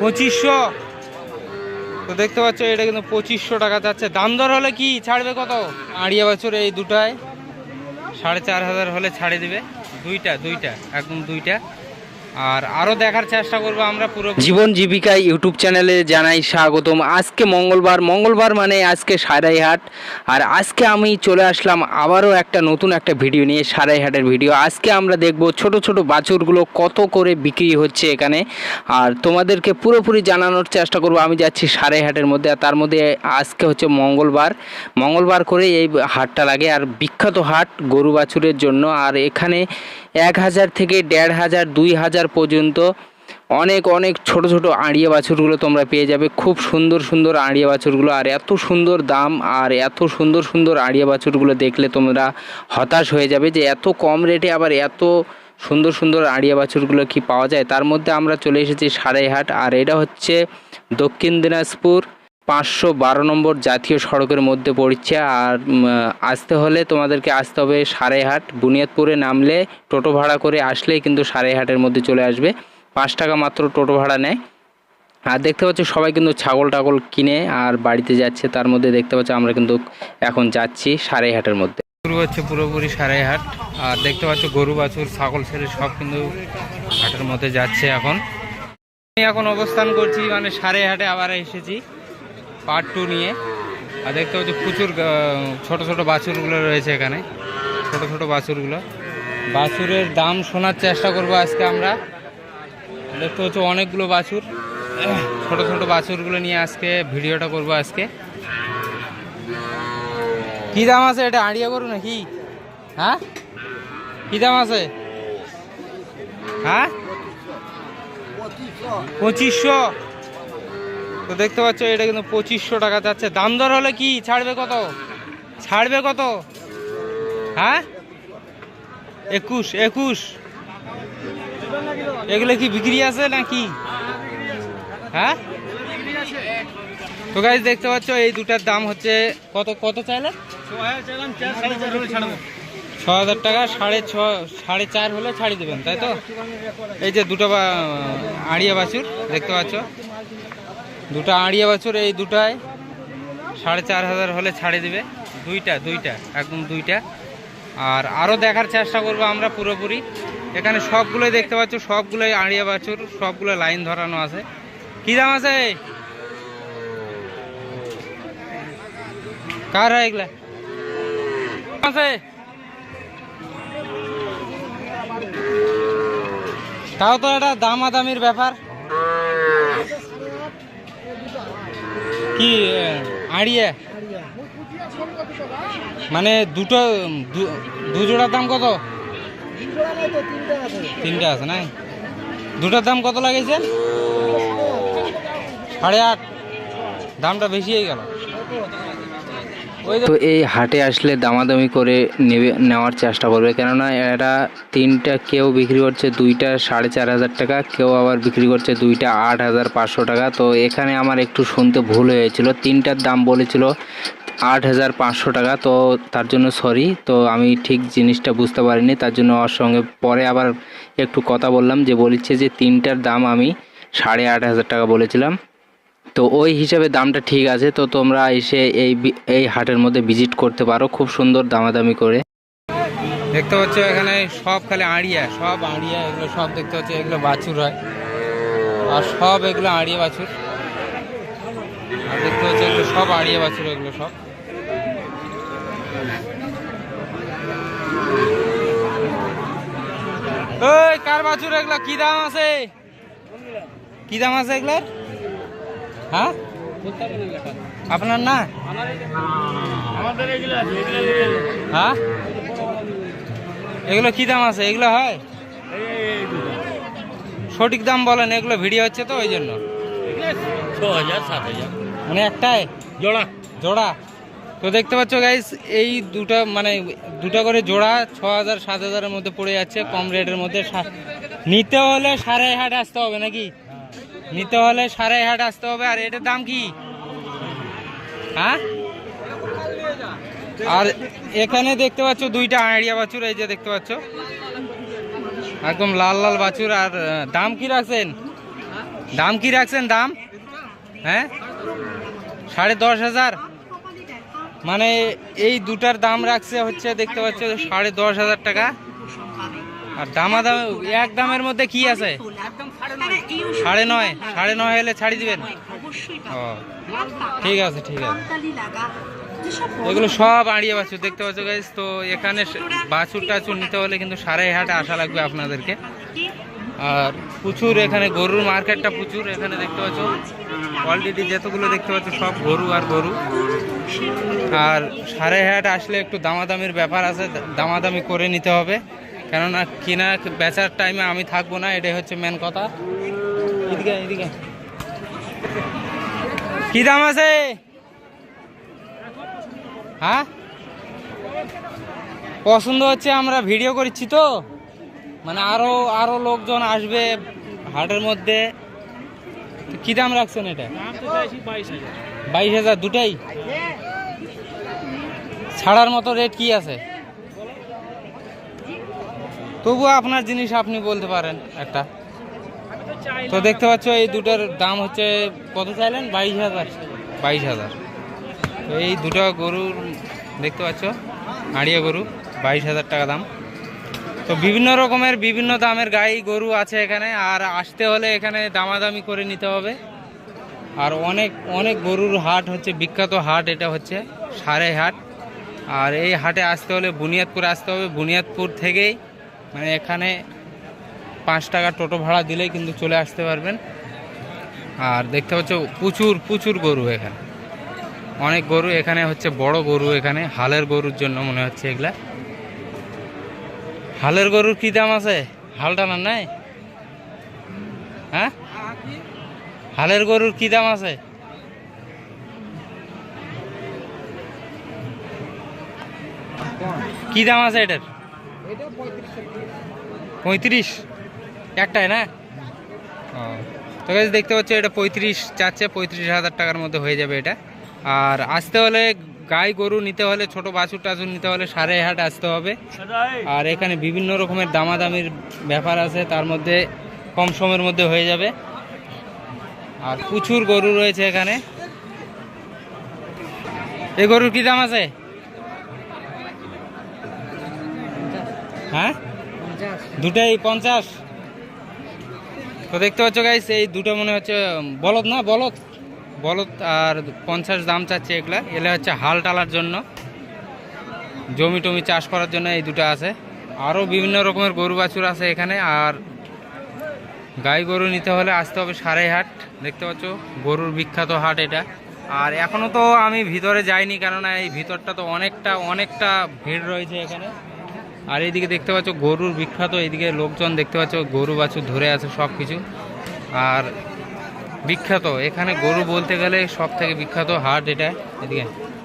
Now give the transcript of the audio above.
পঁচিশশো। তো দেখতে পাচ্ছ, এটা কিন্তু পঁচিশশো টাকা যাচ্ছে। দাম দর হলে কি? ছাড়বে কত? আড়িয়া বছর এই দুটায়। সাড়ে চার হাজার হলে ছাড়ে দিবে। দুইটা দুইটা, একদম দুইটা। আর আরও দেখার চেষ্টা করব আমরা পুরো জীবন জীবিকা ইউটিউব চ্যানেলে জানাই স্বাগতম। আজকে মঙ্গলবার। মঙ্গলবার মানে আজকে সারাইহাট। আর আজকে আমি চলে আসলাম আবারও একটা নতুন একটা ভিডিও নিয়ে, সারাইহাটের ভিডিও। আজকে আমরা দেখব ছোট ছোট বাছুরগুলো কত করে বিক্রি হচ্ছে এখানে। আর তোমাদেরকে পুরোপুরি জানানোর চেষ্টা করব। আমি যাচ্ছি সারাইহাটের মধ্যে, আর তার মধ্যে আজকে হচ্ছে মঙ্গলবার। মঙ্গলবার করে এই হাটটা লাগে। আর বিখ্যাত হাট গরু বাছুরের জন্য। আর এখানে এক হাজার থেকে দেড় হাজার, দুই হাজার পর্যন্ত অনেক অনেক ছোট ছোট আড়িয়া বাছুরগুলো তোমরা পেয়ে যাবে। খুব সুন্দর সুন্দর আড়িয়া বাছুরগুলো, আর এত সুন্দর দাম আর এত সুন্দর সুন্দর আড়িয়া বাছুরগুলো দেখলে তোমরা হতাশ হয়ে যাবে যে এত কম রেটে আবার এত সুন্দর সুন্দর আড়িয়া বাছুরগুলো কি পাওয়া যায়। তার মধ্যে আমরা চলে এসেছি সারাইহাট, আর এটা হচ্ছে দক্ষিণ দিনাজপুর। পাঁচশো বারো নম্বর জাতীয় সড়কের মধ্যে পড়ছে। আর আসতে হলে তোমাদেরকে আসতে হবে সারাইহাট বুনিয়াদপুরে নামলে টোটো ভাড়া করে আসলেই কিন্তু সারাইহাটের মধ্যে চলে আসবে। পাঁচ টাকা মাত্র টোটো ভাড়া নেয়। আর দেখতে পাচ্ছ সবাই কিন্তু ছাগল টাগল কিনে আর বাড়িতে যাচ্ছে। তার মধ্যে দেখতে পাচ্ছ আমরা কিন্তু এখন যাচ্ছি সারাইহাটের মধ্যে। শুরু হচ্ছে পুরোপুরি সারাইহাট আর দেখতে পাচ্ছ গরু, বাছুর, ছাগল, ছেলে সব কিন্তু হাটের মধ্যে যাচ্ছে এখন। আমি এখন অবস্থান করছি মানে সারাইহাটে আবার এসেছি। পার্ট টু নিয়ে। আর দেখতে পাচ্ছি প্রচুর ছোট ছোট বাছুরগুলো রয়েছে এখানে। ছোট ছোট বাছুরগুলো। বাছুরের দাম শোনার চেষ্টা করব আজকে আমরা। দেখতে পাচ্ছি অনেকগুলো বাছুর। ছোট ছোট বাছুরগুলো নিয়ে আজকে ভিডিওটা করব আজকে। কি দাম আছে এটা? আড়িয়া করু নাকি? হ্যাঁ? কি দাম আছে? হ্যাঁ? পঁচিশশো। তো দেখতে পাচ্ছ, এটা কিন্তু পঁচিশশো টাকা যাচ্ছে। দাম দর হলে কি? ছাড়বে কত? ছাড়বে কত? হ্যাঁ? একুশ একুশ। এগুলো কি বিক্রি আছে নাকি? হ্যাঁ? তো গাইজ দেখতে পাচ্ছ, এই দুটার দাম হচ্ছে কত কত চাইলে? ছ হাজার টাকা, সাড়ে ছ, সাড়ে চার হলে ছাড়ি দেবেন, তাই তো? এই যে দুটো আড়িয়া বাছুর, দেখতে পাচ্ছ। দুটো আড়িয়া বাছুর, এই দুটায় সাড়ে চার হাজার হলে ছাড়ে দিবে। দুইটা দুইটা, একদম দুইটা। আর আরও দেখার চেষ্টা করব আমরা পুরোপুরি। এখানে সবগুলোই দেখতে পাচ্ছ, সবগুলোই আড়িয়া বাছুর, সবগুলো লাইন ধরানো আছে। কী দাম আছে? কার হয় এগুলা? আছে? তাও তো একটা দামাদামির ব্যাপার। কি, আড়িয়ে? মানে দুটো, দু- জোড়ার দাম কত? তিনটা আছে না দুটার দাম কত লাগিয়েছেন সাড়ে আট। দামটা বেশি হয়ে গেল। তো এই হাটে আসলে দামাদামি করে নেবে, নেওয়ার চেষ্টা করবে। কেননা এরা তিনটা কেউ বিক্রি করছে দুইটা সাড়ে চার হাজার টাকা, কেউ আবার বিক্রি করছে দুইটা আট হাজার পাঁচশো টাকা। তো এখানে আমার একটু শুনতে ভুল হয়েছিল। তিনটার দাম বলেছিল আট হাজার পাঁচশো টাকা, তো তার জন্য সরি তো আমি ঠিক জিনিসটা বুঝতে পারিনি, তার জন্য ওর সঙ্গে পরে আবার একটু কথা বললাম, যে বলেছে যে তিনটার দাম আমি সাড়ে আট হাজার টাকা বলেছিলাম। তো ওই হিসাবে দামটা ঠিক আছে, তো তোমরা এসে এই এই হাটের মধ্যে ভিজিট করতে পারো, খুব সুন্দর দামাদামি করে। দেখতে পাচ্ছ এখানে সব খালি আড়িয়া, সব আড়িয়া, এগুলো সব দেখতে পাচ্ছ, এগুলো বাছুর হয়। আর সব এগুলো আড়িয়া বাছুর। আর দেখতে পাচ্ছ এগুলো সব আড়িয়া বাছুর, এগুলো সব। ওই, কার বাছুর এগুলো? কি দাম আছে? কি দাম আছে এগুলোর? হ্যাঁ? আপনার না? হ্যাঁ? এগুলো কি দাম আছে? এগুলো হয়? সঠিক দাম বলেন এগুলো ভিডিও হচ্ছে তো ওই জন্য। মানে একটাই? জোড়া। জোড়া? তো দেখতে পাচ্ছ গাইস এই দুটো মানে দুটো করে জোড়া ছ হাজার সাত হাজারের মধ্যে পড়ে যাচ্ছে কম রেটের মধ্যে নিতে হলে সাড়ে হাট আসতে হবে নাকি? নিতে হলে সাড়ে হাট আসতে হবে, আর এটার দাম কি? হ্যাঁ? আর এখানে দেখতে পাচ্ছ দুইটা আড়িয়া বাছুর, এই যে দেখতে পাচ্ছ। একদম লাল লাল বাছুর, আর দাম কি রাখছেন? দাম কি রাখছেন, দাম? হ্যাঁ? সাড়ে দশ হাজার? মানে এই দুটার দাম রাখছে হচ্ছে, দেখতে পাচ্ছ, সাড়ে দশ হাজার টাকা। আর দামা দাম এক দামের মধ্যে কি আছে? সাড়ে নয় সাড়ে নয় হলে ছাড়ি দিবেন? ও, ঠিক আছে ঠিক আছে। এগুলো সব আড়িয়ে বাছুর, দেখতে পাচ্ছ গাইজ তো এখানে বাছুর টাছুর নিতে হলে কিন্তু সাড়ে হাটে আসা লাগবে আপনাদেরকে। আর প্রচুর এখানে গরুর মার্কেটটা প্রচুর, এখানে দেখতে পাচ্ছ। অলরেডি যতগুলো দেখতে পাচ্ছ, সব গরু আর গরু। আর সাড়ে হাট আসলে একটু দামাদামির ব্যাপার আছে, দামাদামি করে নিতে হবে। কেননা কিনা বেচার টাইমে আমি থাকব না এটাই হচ্ছে মেন কথা। এদিকে এদিকে। কি দাম আছে? হ্যাঁ? পছন্দ হচ্ছে আমরা ভিডিও করছি তো। মানে আরও আরও লোকজন আসবে হাটের মধ্যে। কি দাম রাখছেন এটা? বাইশ হাজার। দুটাই? ছাড়ার মতো রেট কি আছে? তবুও আপনার জিনিস আপনি বলতে পারেন একটা। তো দেখতে পাচ্ছ এই দুটার দাম হচ্ছে কত চাইলেন? বাইশ হাজার। বাইশ হাজার। এই দুটো গরুর দেখতে পাচ্ছ আড়িয়া গরু, বাইশ হাজার টাকা দাম। তো বিভিন্ন রকমের, বিভিন্ন দামের গাই গরু আছে এখানে, আর আসতে হলে এখানে দামাদামি করে নিতে হবে। আর অনেক অনেক গরুর হাট হচ্ছে, বিখ্যাত হাট এটা হচ্ছে সারে হাট। আর এই হাটে আসতে হলে বুনিয়াদপুর আসতে হবে। বুনিয়াদপুর থেকেই মানে এখানে পাঁচ টাকা টোটো ভাড়া দিলেই কিন্তু চলে আসতে পারবেন। আর দেখতে পাচ্ছ, প্রচুর প্রচুর গরু এখানে। অনেক গরু এখানে হচ্ছে, বড় গরু এখানে, হালের গরুর জন্য মনে হচ্ছে এগুলা। হালের গরুর কি দাম আছে? হাল টানার নাই? হ্যাঁ? হালের গরুর কি দাম আছে? কি দাম আছে এটার? পঁয়ত্রিশ একটাই না? তো guys, দেখতে পাচ্ছ এটা পঁয়ত্রিশ চাচ্ছে, পঁয়ত্রিশ হাজার টাকার মধ্যে হয়ে যাবে এটা। আর আসতে হলে গাই গরু নিতে হলে, ছোট বাছুর টাছুর নিতে হলে সাড়ে হাট আসতে হবে। আর এখানে বিভিন্ন রকমের দামাদামির ব্যাপার আছে, তার মধ্যে কম সময়ের মধ্যে হয়ে যাবে। আর প্রচুর গরু রয়েছে এখানে। এই গরুর কি দাম আছে? হ্যাঁ? দুটাই পঞ্চাশ। তো দেখতে পাচ্ছ গাইস এই দুটো মনে হচ্ছে বলদ না? বলদ? বলদ আর পঞ্চাশ দাম চাচ্ছে এগুলা। এগুলা হচ্ছে হাল টালার জন্য। জমি টমি চাষ করার জন্য এই দুটো আছে। আরও বিভিন্ন রকমের গরু বাছুর আছে এখানে। আর গাই গরু নিতে হলে আসতে হবে সারাই হাট। দেখতে পাচ্ছ, গরুর বিখ্যাত হাট এটা। আর এখনও তো আমি ভিতরে যাইনি, কেননা এই ভিতরটা তো অনেকটা অনেকটা ভিড় রয়েছে এখানে। আর এইদিকে দেখতে পাচ্ছ গরুর বিখ্যাত এইদিকে লোকজন দেখতে পাচ্ছ, গরু বাছুর ধরে আছে সব কিছু আর বিখ্যাত, এখানে গরু বলতে গেলে সব থেকে বিখ্যাত হাট এটা, এদিকে।